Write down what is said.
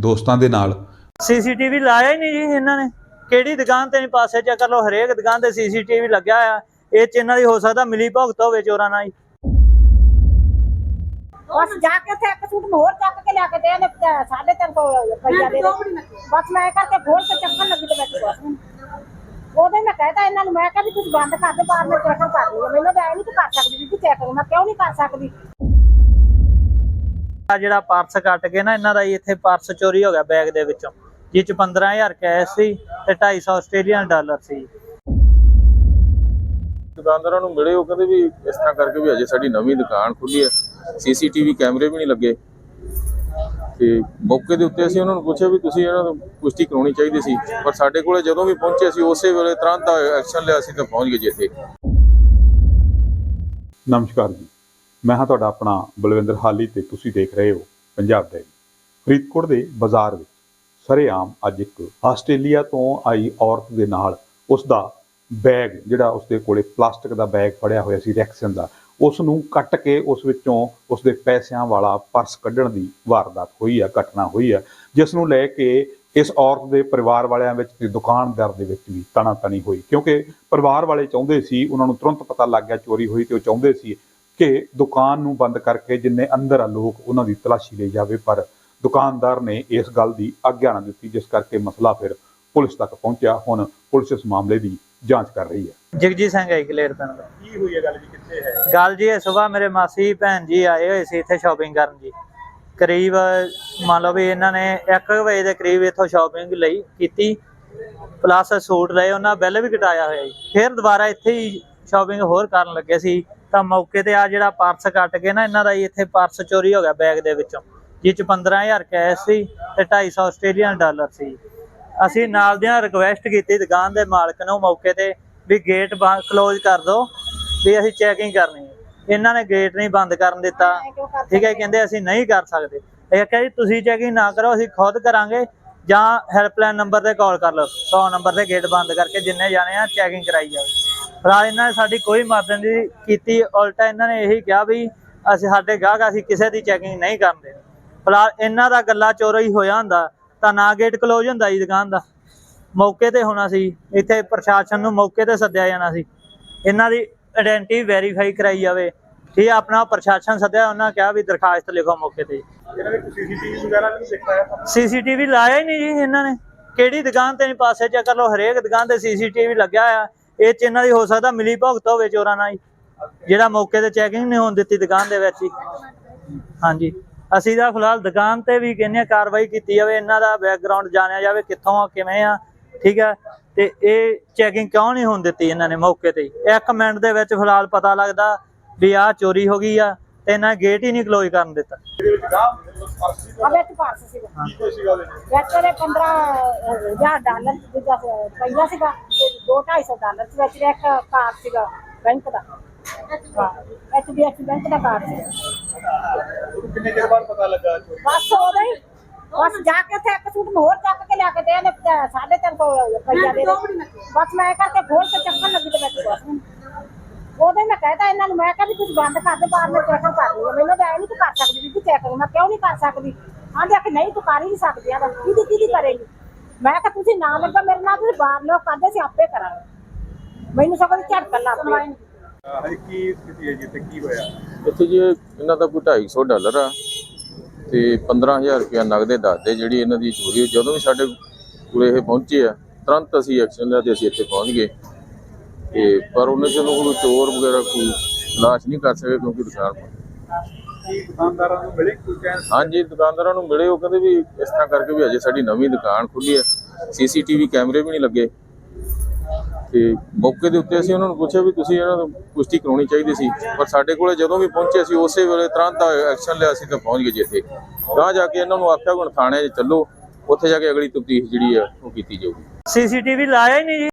ਦੋਸਤਾਂ ਦੇ ਨਾਲ। ਸੀਸੀਟੀਵੀ ਲਾਇਆ ਹੀ ਨਹੀਂ ਜੀ ਇਹਨਾਂ ਨੇ। ਕਿਹੜੀ ਦੁਕਾਨ ਤੇ ਨਹੀਂ ਪਾਸੇ ਚੱਕ ਲੋ ਹਰੇਕ ਦੁਕਾਨ ਤੇ ਸੀਸੀਟੀਵੀ ਲੱਗਿਆ ਆ ਇਹ ਚ ਇਹਨਾਂ ਦੀ ਹੋ ਸਕਦਾ ਮਿਲੀ ਭੁਗਤ ਹੋਵੇ ਚੋਰਾਂ ਨਾਲ ਹੀ। ਬਸ ਜਾ ਕੇ ਉੱਥੇ ਇੱਕ ਸੂਟ ਹੋਰ ਚੱਕ ਕੇ ਲਿਆ ਕੇ ਦੇ ਨੇ ਸਾਢੇ ਤਿੰਨ ਸੌ ਰੁਪਈਆ ਦੇ ਦੇ। ਬਸ ਮੈਂ ਇਹ ਕਰਕੇ ਖੋਲ ਕੇ ਚੱਕਣ ਲੱਗੀ ਤੇ ਬੈਠੀ ਬਸ ਉਹਦੇ ਮੈਂ ਕਹਿਤਾ ਇਹਨਾਂ ਨੂੰ ਮੈਂ ਕਿਹਾ ਵੀ ਤੁਸੀਂ ਬੰਦ ਕਰ ਦੇ ਬਾਹਰ ਮੈਂ ਚੈੱਕ ਕਰ ਲਈ ਮੈਨੂੰ ਤਾਂ ਐ ਨਹੀਂ ਕਰ ਸਕਦੀ ਵੀ ਚੈੱਕ ਮੈਂ ਕਿਉਂ ਨਹੀਂ ਕਰ ਸਕਦੀ? ਆ ਜਿਹੜਾ ਪਰਸ ਕੱਟ ਕੇ ਨਾ ਇਹਨਾਂ ਦਾ ਜੀ ਇੱਥੇ ਪਰਸ ਚੋਰੀ ਹੋ ਗਿਆ ਬੈਗ ਦੇ ਵਿੱਚੋਂ। ਜਿਸ ਚ 15000 ਕੈਸ਼ ਸੀ ਤੇ 250 ਆਸਟ੍ਰੇਲੀਅਨ ਡਾਲਰ ਸੀ। ਦੁਕਾਨਦਾਰਾਂ ਨੂੰ ਮਿਲੇ ਉਹ ਕਹਿੰਦੇ ਵੀ ਇਸ ਤਰ੍ਹਾਂ ਕਰਕੇ ਵੀ ਅਜੇ ਸਾਡੀ ਨਵੀਂ ਦੁਕਾਨ ਖੁੱਲੀ ਹੈ। ਸੀਸੀਟੀਵੀ ਕੈਮਰੇ ਵੀ ਨਹੀਂ ਲੱਗੇ। ਤੇ ਮੌਕੇ ਦੇ ਉੱਤੇ ਅਸੀਂ ਉਹਨਾਂ ਨੂੰ ਪੁੱਛਿਆ ਵੀ ਤੁਸੀਂ ਇਹਨਾਂ ਨੂੰ ਪੁਸ਼ਟੀ ਕਰਾਉਣੀ ਚਾਹੀਦੀ ਸੀ। ਪਰ ਸਾਡੇ ਕੋਲੇ ਜਦੋਂ ਵੀ ਪਹੁੰਚੇ ਅਸੀਂ ਉਸੇ ਵੇਲੇ ਤੁਰੰਤ ਐਕਸ਼ਨ ਲਿਆ ਸੀ ਤੇ ਪਹੁੰਚ ਗਏ ਜੀ ਇੱਥੇ। ਨਮਸਕਾਰ ਜੀ। ਮੈਂ ਹਾਂ ਤੁਹਾਡਾ ਆਪਣਾ ਬਲਵਿੰਦਰ ਹਾਲੀ ਤੇ ਤੁਸੀਂ ਦੇਖ ਰਹੇ ਹੋ ਪੰਜਾਬ ਡੈਲੀ ਫਰੀਦਕੋਟ ਦੇ ਬਾਜ਼ਾਰ ਵਿੱਚ ਸਰੇਆਮ ਅੱਜ ਇੱਕ ਆਸਟ੍ਰੇਲੀਆ ਤੋਂ ਆਈ ਔਰਤ ਦੇ ਨਾਲ ਉਸ ਦਾ ਬੈਗ ਜਿਹੜਾ ਉਸ ਦੇ ਕੋਲੇ ਪਲਾਸਟਿਕ ਦਾ ਬੈਗ ਫੜਿਆ ਹੋਇਆ ਸੀ ਰੈਕਸਨ ਦਾ ਉਸ ਨੂੰ ਕੱਟ ਕੇ ਉਸ ਵਿੱਚੋਂ ਉਸ ਦੇ ਪੈਸਿਆਂ ਵਾਲਾ ਪਰਸ ਕੱਢਣ ਦੀ ਵਾਰਦਾਤ ਹੋਈ ਆ, ਘਟਨਾ ਹੋਈ ਆ ਜਿਸ ਨੂੰ ਲੈ ਕੇ ਇਸ ਔਰਤ ਦੇ ਪਰਿਵਾਰ ਵਾਲਿਆਂ ਵਿੱਚ ਤੇ ਦੁਕਾਨਦਾਰ ਦੇ ਵਿੱਚ ਵੀ ਤਣਾਤਣੀ ਹੋਈ, ਕਿਉਂਕਿ ਪਰਿਵਾਰ ਵਾਲੇ ਚਾਹੁੰਦੇ ਸੀ, ਉਹਨਾਂ ਨੂੰ ਤੁਰੰਤ ਪਤਾ ਲੱਗ ਗਿਆ ਚੋਰੀ ਹੋਈ ਤੇ ਉਹ ਚਾਹੁੰਦੇ ਸੀ ਕਿ ਦੁਕਾਨ ਨੂੰ ਬੰਦ ਕਰਕੇ ਜਿੰਨੇ ਅੰਦਰ ਆ ਲੋਕ ਉਹਨਾਂ ਦੀ ਤਲਾਸ਼ੀ ਲਈ ਜਾਵੇ ਪਰ ਦੁਕਾਨਦਾਰ ਨੇ ਇਸ ਗੱਲ ਦੀ ਆਗਿਆ ਨਾ ਦਿੱਤੀ ਜਿਸ ਕਰਕੇ ਮਸਲਾ ਫਿਰ ਪੁਲਿਸ ਤੱਕ ਪਹੁੰਚਿਆ। ਹੁਣ ਪੁਲਿਸ ਇਸ ਮਾਮਲੇ ਦੀ ਜਾਂਚ ਕਰ ਰਹੀ ਹੈ। ਜਗਜੀਤ ਸਿੰਘ ਹੈ ਕਲੇਰ ਪਿੰਡ ਦਾ। ਕੀ ਹੋਈ ਹੈ? ਗੱਲ ਜੀ ਕਿੱਥੇ ਹੈ? ਗੱਲ ਜੀ ਸਵੇਰ ਮੇਰੇ ਮਾਸੀ ਭੈਣ ਜੀ ਆਏ ਹੋਏ ਸੀ ਇੱਥੇ ਸ਼ਾਪਿੰਗ ਕਰਨ ਜੀ। ਕਰੀਬ ਮੰਨ ਲਓ ਵੀ ਇਹਨਾਂ ਨੇ 1 ਵਜੇ ਦੇ ਕਰੀਬ ਇੱਥੋਂ ਸ਼ਾਪਿੰਗ ਲਈ ਕੀਤੀ ਪਲੱਸ ਸੂਟ ਲਏ ਉਹਨਾਂ ਬਿੱਲ ਵੀ ਕਟਾਇਆ ਹੋਇਆ ਜੀ। ਫਿਰ ਦੁਬਾਰਾ ਇੱਥੇ ਹੀ ਸ਼ਾਪਿੰਗ ਹੋਰ ਕਰਨ ਲੱਗੇ ਸੀ। ਤਾਂ ਮੌਕੇ ਤੇ ਆ ਜਿਹੜਾ ਪਰਸ ਕੱਟ ਕੇ ਨਾ ਇਹਨਾਂ ਦਾ ਜੀ ਇੱਥੇ ਪਰਸ ਚੋਰੀ ਹੋ ਗਿਆ ਬੈਗ ਦੇ ਵਿੱਚੋਂ। ਜਿਸ ਚ 15000 ਕੈਸ਼ ਸੀ ਤੇ 250 ਆਸਟ੍ਰੇਲੀਅਨ ਡਾਲਰ ਸੀ। ਅਸੀਂ ਨਾਲ ਦੀਆਂ ਰਿਕੁਐਸਟ ਕੀਤੀ ਦੁਕਾਨ ਦੇ ਮਾਲਕ ਨੂੰ ਮੌਕੇ ਤੇ ਵੀ ਗੇਟ ਕਲੋਜ਼ ਕਰ ਦਿਓ ਵੀ ਅਸੀਂ ਚੈਕਿੰਗ ਕਰਨੀ ਹੈ। ਇਹਨਾਂ ਨੇ ਗੇਟ ਨਹੀਂ ਬੰਦ ਕਰਨ ਦਿੱਤਾ। ਠੀਕ ਹੈ ਕਹਿੰਦੇ ਅਸੀਂ ਨਹੀਂ ਕਰ ਸਕਦੇ। ਇਹ ਕਿਹਾ ਜੀ ਤੁਸੀਂ ਚੈਕਿੰਗ ਨਾ ਕਰੋ ਅਸੀਂ ਖੁਦ ਕਰਾਂਗੇ ਜਾਂ ਹੈਲਪਲਾਈਨ ਨੰਬਰ ਤੇ ਕਾਲ ਕਰ ਲਓ। 100 ਨੰਬਰ ਤੇ ਗੇਟ ਬੰਦ ਕਰਕੇ ਜਿੰਨੇ ਜਾਣੇ ਆ ਚੈਕਿੰਗ ਕਰਾਈ ਜਾਵੇ। ਫਿਲਹਾਲ ਇਹਨਾਂ ਨੇ ਸਾਡੀ ਕੋਈ ਮਦਦ ਨਹੀਂ ਕੀਤੀ ਉਲਟਾ ਇਹਨਾਂ ਨੇ ਇਹੀ ਕਿਹਾ ਵੀ ਅਸੀਂ ਸਾਡੇ ਗਾਹਕ ਅਸੀਂ ਕਿਸੇ ਦੀ ਚੈਕਿੰਗ ਨਹੀਂ ਕਰਦੇ। ਫਿਲਹਾਲ ਇਹਨਾਂ ਦਾ ਗੱਲਾ ਚੋਰੀ ਹੋਇਆ ਹੁੰਦਾ ਤਾਂ ਨਾ ਗੇਟ ਕਲੋਜ਼ ਹੁੰਦਾ ਜੀ ਦੁਕਾਨ ਦਾ। ਮੌਕੇ ਤੇ ਹੋਣਾ ਸੀ ਇੱਥੇ ਪ੍ਰਸ਼ਾਸਨ ਨੂੰ ਮੌਕੇ ਤੇ ਸੱਦਿਆ ਜਾਣਾ ਸੀ। ਇਹਨਾਂ ਦੀ ਆਇਡੈਂਟੀ ਵੈਰੀਫਾਈ ਕਰਾਈ ਜਾਵੇ। ਠੀਕ ਆਪਣਾ ਪ੍ਰਸ਼ਾਸਨ ਸੱਦਿਆ ਉਹਨਾਂ ਕਿਹਾ ਵੀ ਦਰਖਾਸਤ ਲਿਖੋ ਮੌਕੇ ਤੇ। ਸੀਸੀਟੀਵੀ ਲਾਇਆ ਹੀ ਨਹੀਂ ਜੀ ਇਹਨਾਂ ਨੇ। ਕਿਹੜੀ ਦੁਕਾਨ ਤੇ ਨਹੀਂ ਪਾਸੇ ਚੱਕ ਲੋ ਹਰੇਕ ਦੁਕਾਨ ਤੇ ਸੀਸੀਟੀਵੀ ਲੱਗਿਆ ਆ ਇਹ ਚ ਇਹਨਾਂ ਦੀ ਹੋ ਸਕਦਾ ਮਿਲੀ ਭੁਗਤ ਹੋਵੇ ਚੋਰਾਂ ਨਾਲ ਹੀ। ਜਿਹੜਾ ਮੌਕੇ ਤੇ ਚੈਕਿੰਗ ਨਹੀਂ ਹੋਣ ਦਿੱਤੀ ਦੁਕਾਨ ਦੇ ਵਿੱਚ ਹੀ। ਹਾਂਜੀ। ਅਸੀਂ ਤਾਂ ਫਿਲਹਾਲ ਦੁਕਾਨ ਤੇ ਵੀ ਕਹਿੰਦੇ ਆ ਕਾਰਵਾਈ ਕੀਤੀ ਜਾਵੇ, ਇਹਨਾਂ ਦਾ ਬੈਕਗ੍ਰਾਉਂਡ ਜਾਣਿਆ ਜਾਵੇ ਕਿੱਥੋਂ ਆ, ਕਿਵੇਂ ਆ, ਠੀਕ ਆ। ਤੇ ਇਹ ਚੈਕਿੰਗ ਕਿਉਂ ਨਹੀਂ ਹੋਣ ਦਿੱਤੀ ਇਹਨਾਂ ਨੇ ਮੌਕੇ ਤੇ ਇੱਕ ਮਿੰਟ ਦੇ ਵਿੱਚ ਫਿਲਹਾਲ ਪਤਾ ਲੱਗਦਾ ਵੀ ਆਹ ਚੋਰੀ ਹੋ ਗਈ ਆ। ਤੇ ਇਹਨਾਂ ਗੇਟ ਹੀ ਨਹੀਂ ਕਲੋਜ਼ ਕਰਨ ਦਿੱਤਾ। ਆ ਵਿੱਚ ਪਰਸ ਸੀਗਾ। ਵਿੱਚ ਉਹਦੇ 15 ਹਜ਼ਾਰ ਡਾਲਰ ਦੂਜਾ ਰੁਪਈਆ ਸੀਗਾ ਤੇ 2 250 ਡਾਲਰ ਸੀ ਵਿੱਚ ਇੱਕ ਕਾਰਡ ਸੀਗਾ ਬੈਂਕ ਦਾ। ਐਚਡੀਐਫਸੀ ਬੈਂਕ ਦਾ ਕਾਰਡ ਸੀ ਕਿੰਨੇ ਚਿਰ ਬਾਅਦ ਪਤਾ ਲੱਗਾ ਚੋਰੀ ਬਸ ਉਹਦਾ ਹੀ ਬਸ ਜਾ ਕੇ ਉੱਥੇ ਇੱਕ ਸੂਟ ਹੋਰ ਚੱਕ ਕੇ ਲਿਆ ਕੇ ਦੇ ਨੇ ਸਾਢੇ ਤਿੰਨ ਸੌ ਰੁਪਈਆ ਦੇ ਦੇ। ਬਸ ਮੈਂ ਇਹ ਕਰਕੇ ਖੋਲ ਕੇ ਚੱਕਣ ਲੱਗੀ ਤੇ ਬੈਠੀ ਬਸ। ਉਹਦੇ ਮੈਂ ਕਹਿਤਾ ਇਹਨਾਂ ਨੂੰ ਮੈਂ ਕਿਹਾ ਵੀ ਤੁਸੀਂ ਬੰਦ ਕਰ ਦੇ ਬਾਹਰ ਮੈਂ ਚੈੱਕ ਕਰ ਲਈ ਮੈਨੂੰ ਤਾਂ ਐ ਨਹੀਂ ਤੂੰ ਕਰ ਸਕਦੀ ਵੀ ਚੈੱਕ ਮੈਂ ਕਿਉਂ ਨਹੀਂ ਕਰ ਸਕਦੀ? ਆਂਦੇ ਆ ਕਿ ਨਹੀਂ ਤੂੰ ਕਰ ਹੀ ਨਹੀਂ ਸਕਦੀ ਆ ਕਿਹਦੀ ਕਿਹਦੀ ਕਰੇਗੀ? ਮੈਂ ਕਿਹਾ ਤੁਸੀਂ ਨਾ ਲੱਗਾ ਮੇਰੇ ਨਾਲ ਤੁਸੀਂ ਬਾਹਰ ਲੋਕ ਕਰਦੇ ਸੀ ਆਪੇ ਕਰਾਂਗੇ। ਮੈਨੂੰ ਸਭ ਦੀ ਝਟਕਣ ਲੱਗ ਪਈ। ਹਜੇ ਕੀ ਸਥਿਤੀ ਹੈ ਜੀ ਤੇ ਕੀ ਹੋਇਆ? ਇੱਥੇ ਜੀ ਇਹਨਾਂ ਦਾ ਕੋਈ 250 ਡਾਲਰ ਆ ਤੇ 15000 ਰੁਪਇਆ ਨਗਦੇ ਦੱਸਦੇ ਜਿਹੜੀ ਇਹਨਾਂ ਦੀ ਚੋਰੀ ਜਦੋਂ ਵੀ ਸਾਡੇ ਕੋਲੇ ਇਹ ਪਹੁੰਚੇ ਆ ਤੁਰੰਤ ਅਸੀਂ ਐਕਸ਼ਨ ਲਿਆ ਤੇ ਅਸੀਂ ਇੱਥੇ ਪਹੁੰਚ ਗਏ। ਤੇ ਪਰ ਉਹਨੇ ਚੋਂ ਕੋਈ ਚੋਰ ਵਗੈਰਾ ਕੋਈ ਤਲਾਸ਼ ਨਹੀਂ ਕਰ ਸਕੇ ਕਿਉਂਕਿ ਦੁਕਾਨ ਦੁਕਾਨਦਾਰਾਂ ਨੂੰ ਮਿਲੇ ਕੋਈ ਚੈਨ ਹਾਂਜੀ ਦੁਕਾਨਦਾਰਾਂ ਨੂੰ ਮਿਲੇ ਉਹ ਕਹਿੰਦੇ ਵੀ ਇਸ ਤਰ੍ਹਾਂ ਕਰਕੇ ਵੀ ਅਜੇ ਸਾਡੀ ਨਵੀਂ ਦੁਕਾਨ ਖੁੱਲੀ ਹੈ। ਸੀਸੀਟੀਵੀ ਕੈਮਰੇ ਵੀ ਨਹੀਂ ਲੱਗੇ। ਤੇ ਮੌਕੇ ਦੇ ਉੱਤੇ ਅਸੀਂ ਉਹਨਾਂ ਨੂੰ ਪੁੱਛਿਆ ਵੀ ਤੁਸੀਂ ਇਹਨਾਂ ਨੂੰ ਪੁਸ਼ਟੀ ਕਰਾਉਣੀ ਚਾਹੀਦੀ ਸੀ। ਪਰ ਸਾਡੇ ਕੋਲੇ ਜਦੋਂ ਵੀ ਪਹੁੰਚੇ ਅਸੀਂ ਉਸੇ ਵੇਲੇ ਤੁਰੰਤ ਐਕਸ਼ਨ ਲਿਆ ਸੀ ਤੇ ਪਹੁੰਚ ਗਏ ਜੀ ਇੱਥੇ ਗਾਂ ਜਾ ਕੇ ਇਹਨਾਂ ਨੂੰ ਆਖਿਆ ਹੁਣ ਥਾਣੇ 'ਚ ਚੱਲੋ ਉੱਥੇ ਜਾ ਕੇ ਅਗਲੀ ਤਫਤੀਸ਼ ਜਿਹੜੀ ਆ ਉਹ ਕੀਤੀ ਜਾਊਗੀ। ਸੀਸੀਟੀਵੀ ਲਾਇਆ ਹੀ ਨਹੀਂ ਜੀ।